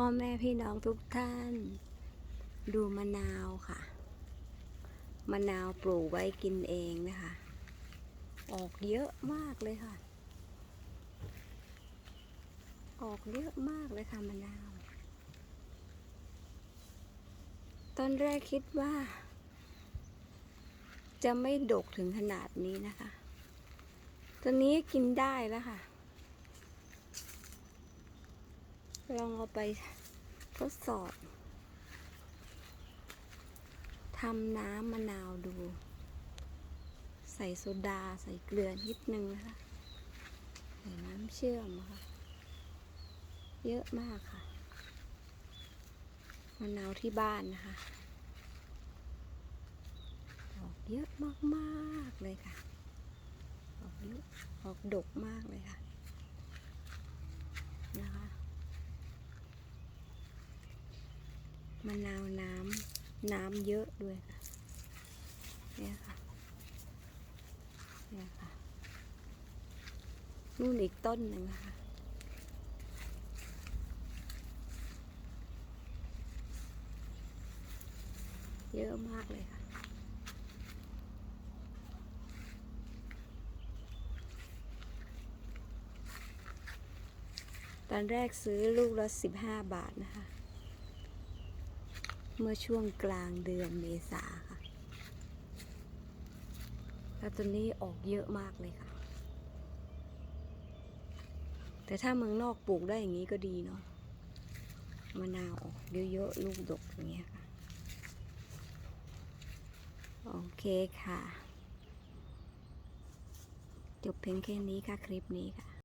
พ่อแม่พี่น้องทุกท่าน ดูมะนาวค่ะ มะนาวปลูกไว้กินเองนะคะ ออกเยอะมากเลยค่ะ ออกเยอะมากเลยค่ะมะนาว ตอนแรกคิดว่า จะไม่ดกถึงขนาดนี้นะคะ ตอนนี้กินได้แล้วค่ะ ลองเอาไปทดสอบทำน้ำมะนาวดู ใส่โซดาใส่เกลือนิดนึงนะคะใส่น้ำเชื่อมนะคะเยอะมากค่ะมะนาวที่บ้านนะคะออกเยอะมากๆเลยค่ะ ออกเยอะออกดกมากเลยค่ะ มะนาวน้ำน้ำเยอะด้วยค่ะเนี่ยค่ะเนี่ยค่ะนู่นอีกต้นหนึ่งนะคะเยอะมากเลยค่ะตอนแรกซื้อลูกละสิบห้าบาทนะคะ เมื่อช่วงกลางเดือนเมษาค่ะแล้วตอนนี้ออกเยอะมากเลยค่ะ แต่ถ้าเมืองนอกปลูกได้อย่างนี้ก็ดีเนาะมะนาวออกเยอะๆลูกดกอย่างเงี้ยค่ะ โอเคค่ะ จบเพียงแค่นี้ค่ะคลิปนี้ค่ะ